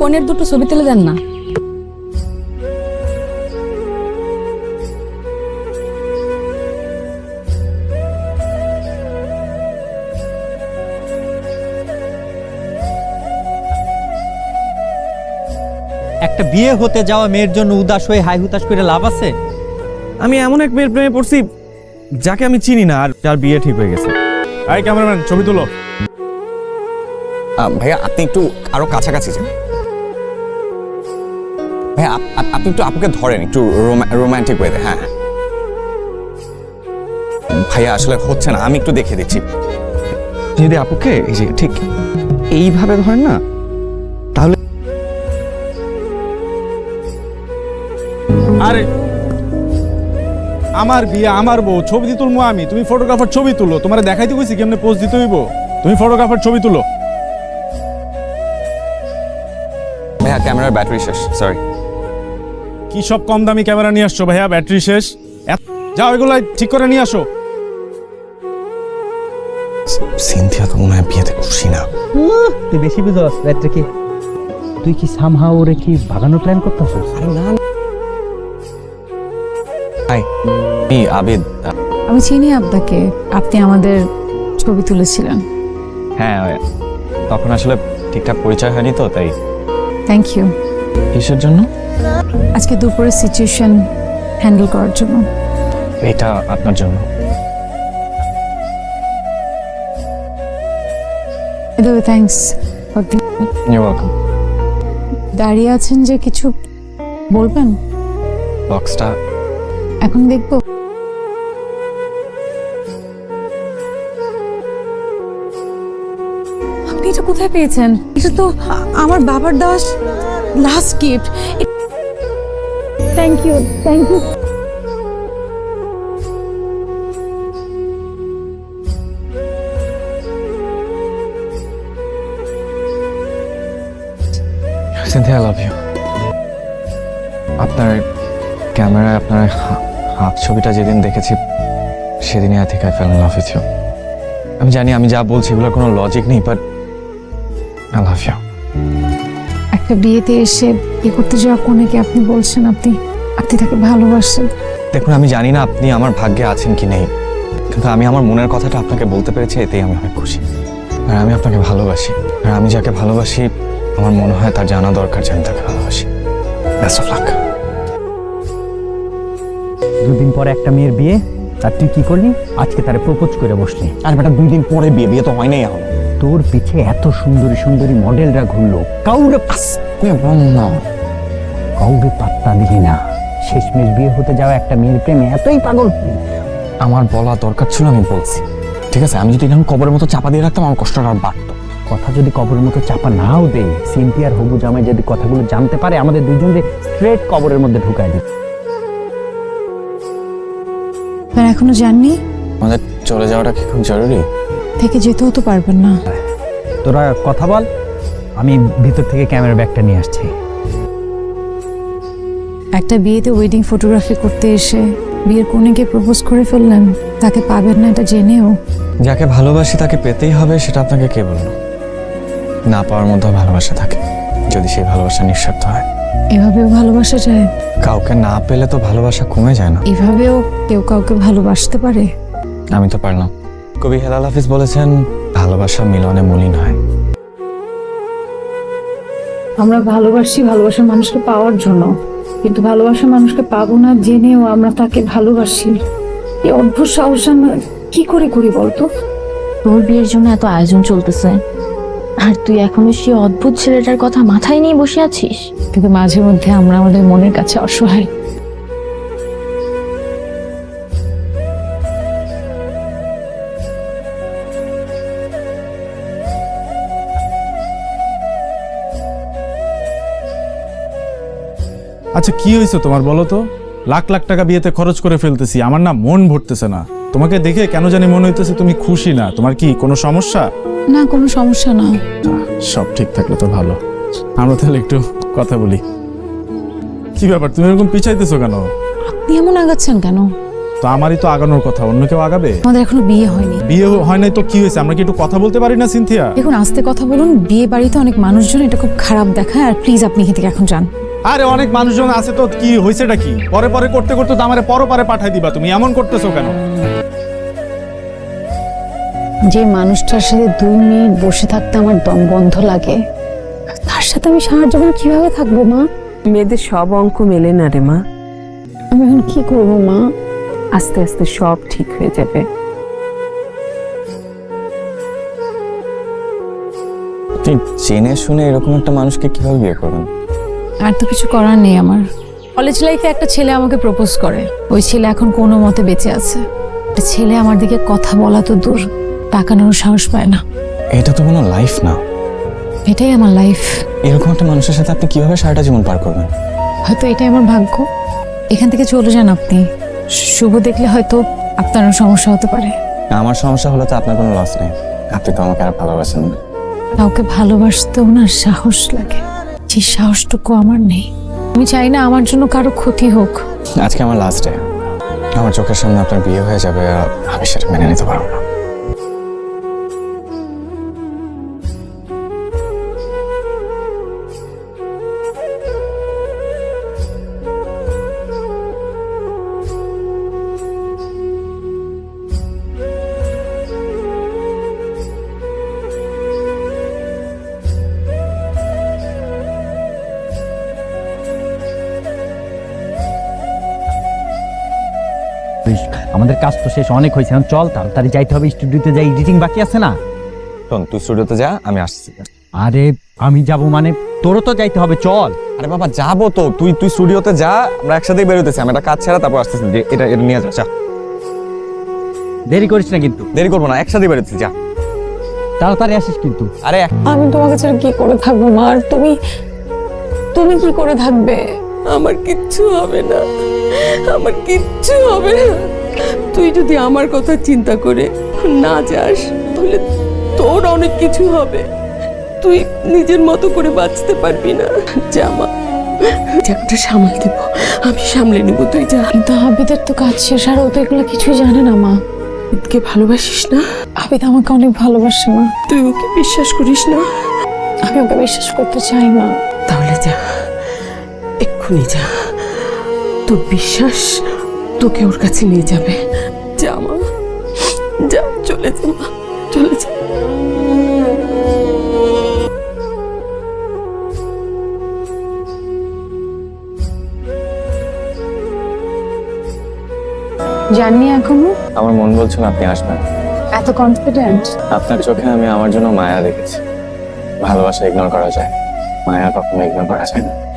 কনের দুটো ছবি তুলে দেন না? একটা বিয়ে হতে যাওয়া মেয়ের জন্য উদাস হয়ে হাই হুতাশ করে লাভ আছে? আমি এমন এক মেয়ের প্রেমে পড়ছি যাকে আমি চিনি না আর যার বিয়ে ঠিক হয়ে গেছে। এই ক্যামেরাম্যান ছবি তুলো। ভাইয়া আপনি একটু আরও কাছাকাছি যান। আপ- আপনি একটু আপুকে ধরেন একটু রোমান্টিক ওয়েতে হ্যাঁ। হ্যাঁ ভাইয়া আসলে হচ্ছে না আমি একটু দেখে দিচ্ছি। যদি আপুকে এই যে ঠিক এইভাবে ধরেন না তাহলে আরে আমার বিয়ে আমার বউ ছবি দি তুলবো আমি। তুমি ফটোগ্রাফার ছবি তুলো। তোমার দেখাইতে কইছি কেমনে পোজ দিতে হইব। তুমি ফটোগ্রাফার ছবি তুলো। ভাইয়া ক্যামেরার ব্যাটারি শেষ সরি কি সব কম দামি ক্যামেরা নিয়ে আসছো ভাইয়া? ব্যাটারি শেষ? যাও এগুলো ঠিক করে নিয়ে আসো। সিনথিয়া তো মনে হয় বিয়েতে খুশি না। তুই বেশি বুঝস রাত্রে কি? তুই কি সামহাও ওরে কি ভাগানোর প্ল্যান করতেছিস? হাই আমি আবিদ। আমি চিনি আপনাকে আপনি আমাদের ছবি তুলেছিলেন। হ্যাঁ তখন আসলে ঠিকঠাক পরিচয় হয়নি তো তাই। থ্যাংক ইউ কিসের জন্য? আজকে দুপুরের সিচুয়েশন হ্যান্ডেল করার জন্য। এটা আপনার জন্য। এদাবে থ্যাঙ্কস ইউ ওয়েলকাম দাঁড়িয়ে আছেন যে কিছু বলবেন? বক্সটা এখন দেখব। আপনি এটা কোথায় পেয়েছেন? এটা তো আমার বাবার Das last gift thank you thank you Cynthia I love you আপনার ক্যামেরায় আপনার হা- হাত ছবিটা যেদিন দেখেছি সেদিনই I think I fell love you আমি জানি আমি যা বলছি এগুলোর কোনো লজিক নেই বাট আই লাভ ইউ একটা বিয়েতে এসে বিয়ে করতে যাওয়া কোনেকে আপনি বলছেন আপনি? আপনি তাকে ভালোবাসেন? দেখুন আমি জানি না আপনি আমার ভাগ্যে আছেন কি নেই। কিন্তু আমি আমার মনের কথাটা আপনাকে বলতে পেরেছি এতেই আমি অনেক খুশি। আর আমি আপনাকে ভালোবাসি। আর আমি যাকে ভালোবাসি আমার মনে হয় তার জানা দরকার যে আমি তাকে ভালোবাসি। বেস্ট অফ লাক দুদিন পরে একটা মেয়ের বিয়ে আর তুই কি করলি আজকে তারে প্রপোজ করে বসলি। আর বেটা দুই দিন পরে বিয়ে বিয়ে তো হয় নাই এখন। তোর পিছে এত সুন্দরী সুন্দরী মডেলরা ঘুরলো। কাউরে পাস। না কাউরে পাত্তা দিলি না। শেষমেশ বিয়ে হতে যাওয়া একটা মেয়ের প্রেমে এতই পাগল। আমার বলা দরকার ছিল আমি বলছি। ঠিক আছে আমি যদি এরকম কবরের মতো চাপা দিয়ে রাখতাম আমার কষ্টটা আর বাড়তো। কথা যদি কবরের মতো চাপা নাও দে সিনথিয়ার হবু জামাই যদি কথাগুলো জানতে পারে আমাদের দুজনকে স্ট্রেট কবরের মধ্যে ঢুকায় দিবে। আর এখনও জাননি আমাদের চলে যাওয়াটা কি খুব জরুরি? থেকে যেতেও তো পারবেন না। তোরা কথা বল আমি ভিতর থেকে ক্যামেরা ব্যাগটা নিয়ে আসছি। একটা বিয়েতে ওয়েডিং ফটোগ্রাফি করতে এসে বিয়ের কোনেকে প্রপোজ করে ফেললেন তাকে পাবেন না এটা জেনেও। যাকে ভালোবাসি তাকে পেতেই হবে সেটা আপনাকে কে বলল? না পাওয়ার মধ্যে ভালোবাসা থাকে যদি সেই ভালোবাসা নিঃস্বার্থ হয়। এভাবেও ভালোবাসা যায়? কাউকে না পেলে তো ভালোবাসা কমে যায় না। এভাবেও কেউ কাউকে ভালোবাসতে পারে? আমি তো পারলাম। কবি হেলাল হাফিজ বলেছেন ভালোবাসা মিলনে মলিন হয়। আমরা ভালোবাসি ভালোবাসার মানুষকে পাওয়ার জন্য। কিন্তু ভালোবাসার মানুষকে পাবো না জেনেও আমরা তাকে ভালোবাসি। এই অদ্ভুত সাহস আমরা কি করে করি বলতো? তোর বিয়ের জন্য এত আয়োজন চলতেছে। আর তুই এখনও সেই অদ্ভুত ছেলেটার কথা মাথায় নিয়ে বসে আছিস? কিন্তু মাঝে মধ্যে আমরা আমাদের মনের কাছে অসহায়। আচ্ছা কি হয়েছে তোমার বলো তো? লাখ লাখ টাকা বিয়েতে খরচ করে ফেলতেছি আমার না মন ভরতেছে না। তোমাকে দেখে কেন জানি মনে হইতেছে তুমি খুশি না। তোমার কি কোনো সমস্যা? না কোনো সমস্যা না। সব ঠিক থাকলে তো ভালো। আমরা তাহলে একটু কথা বলি। কি ব্যাপার তুমি এরকম পিছাইতেছো কেন? আপনি এমন আগাচ্ছেন কেন? তো আমারই তো আগানোর কথা অন্য কেউ আগাবে? আমাদের এখনও বিয়ে হয়নি। বিয়ে হয় নাই তো কি হয়েছে? আমরা কি একটু কথা বলতে পারি না সিনথিয়া? দেখুন আস্তে কথা বলুন বিয়ে বাড়িতে অনেক মানুষজন এটা খুব খারাপ দেখায়। আর প্লিজ আপনি এখান থেকে এখন যান। আরে অনেক মানুষজন আছে তো কি হয়েছেটা কি? পরে পরে করতে করতে তো আমারে পরপারে পাঠাই দিবা তুমি এমন করতেছো কেন? যে মানুষটার সাথে দুই মিনিট বসে থাকতে আমার দম বন্ধ লাগে তার সাথে আমি সারা জীবন কীভাবে থাকব মা? মেয়েদের সব অঙ্ক মেলে না রে মা। আমি এখন কি করব মা? আস্তে আস্তে সব ঠিক হয়ে যাবে। আপনি জেনে শুনে এরকম একটা মানুষকে কীভাবে বিয়ে করবেন আর তো কিছু করার নেই আমার। কলেজ লাইফে একটা ছেলে আমাকে প্রপোজ করে। ওই ছেলে এখন কোনো মতে বেঁচে আছে। একটা ছেলে আমার দিকে কথা বলা তো দূর। তাকানোর সাহস পায় না। এটা তো কোনো লাইফ না। এটাই আমার লাইফ এরকম একটা মানুষের সাথে আপনি কীভাবে সারাটা জীবন পার করবেন? হয়তো এটাই আমার ভাগ্য। এখান থেকে চলে যান আপনি। শুভ দেখলে হয়তো আপনারও সমস্যা হতে পারে। আমার সমস্যা হলে তো আপনার কোনো লস নেই। আপনি তো আমাকে আর ভালোবাসেন না। কাউকে ভালোবাসতেও না সাহস লাগে। যে সাহসটুকু আমার নেই। আমি চাই না আমার জন্য কারও ক্ষতি হোক। আজকে আমার লাস্ট ডে আমার চোখের সামনে আপনার বিয়ে হয়ে যাবে আর আমি সেটা মেনে নিতে পারব না। আমাদের কাজ তো শেষ অনেক হয়েছে। এখন চল তাড়াতাড়ি যাইতে হবে স্টুডিওতে যাই এডিটিং বাকি আছে না? শোন তুই স্টুডিওতে যা আমি আসছি। আরে আমি যাব মানে তোরও তো যাইতে হবে চল। আরে বাবা যাব তো। তুই তুই স্টুডিওতে যা আমরা একসাথেই বেরোতেছি আমি একটা কাজ ছাড়া তারপর আসতেছি। যে এটা এটা নিয়ে যা যা। দেরি করিস না কিন্তু। দেরি করব না একসাথেই বেরোতেছি যা। তাড়াতাড়ি আসিস কিন্তু। আরে এক- আমি তোমাকে ছাড়া কি করে থাকব মা? আর তুমি তুমি কি করে থাকবে? আমার কিচ্ছু হবে না। আমার কিচ্ছু হবে না। তুই যদি আমার কথা চিন্তা করে না যাস তাহলে তোর অনেক কিছু হবে। তুই নিজের মতো করে বাঁচতে পারবি না জামা। জায়গাটা সামাল দেব আমি সামলে নিব তুই যা। কিন্তু আবিদের তো কাজ শেষ আর ও তো এগুলো কিছুই জানে না মা। কে ভালোবাসিস না? আবিদ আমাকে অনেক ভালোবাসে মা। তুই ওকে বিশ্বাস করিস না? আমি ওকে বিশ্বাস করতে চাই মা। তাহলে যা এক্ষুনি যা। তোর বিশ্বাস তোকে ওর কাছে নিয়ে যাবে। মা চলে যা। জানি এখনও? আমার মন বলছিল আপনি আসবেন। এত কনফিডেন্ট আপনার চোখে আমি আমার জন্য মায়া দেখেছি। ভালোবাসা ইগনোর করা যায়। মায়া কখনো ইগনোর করা যায় না।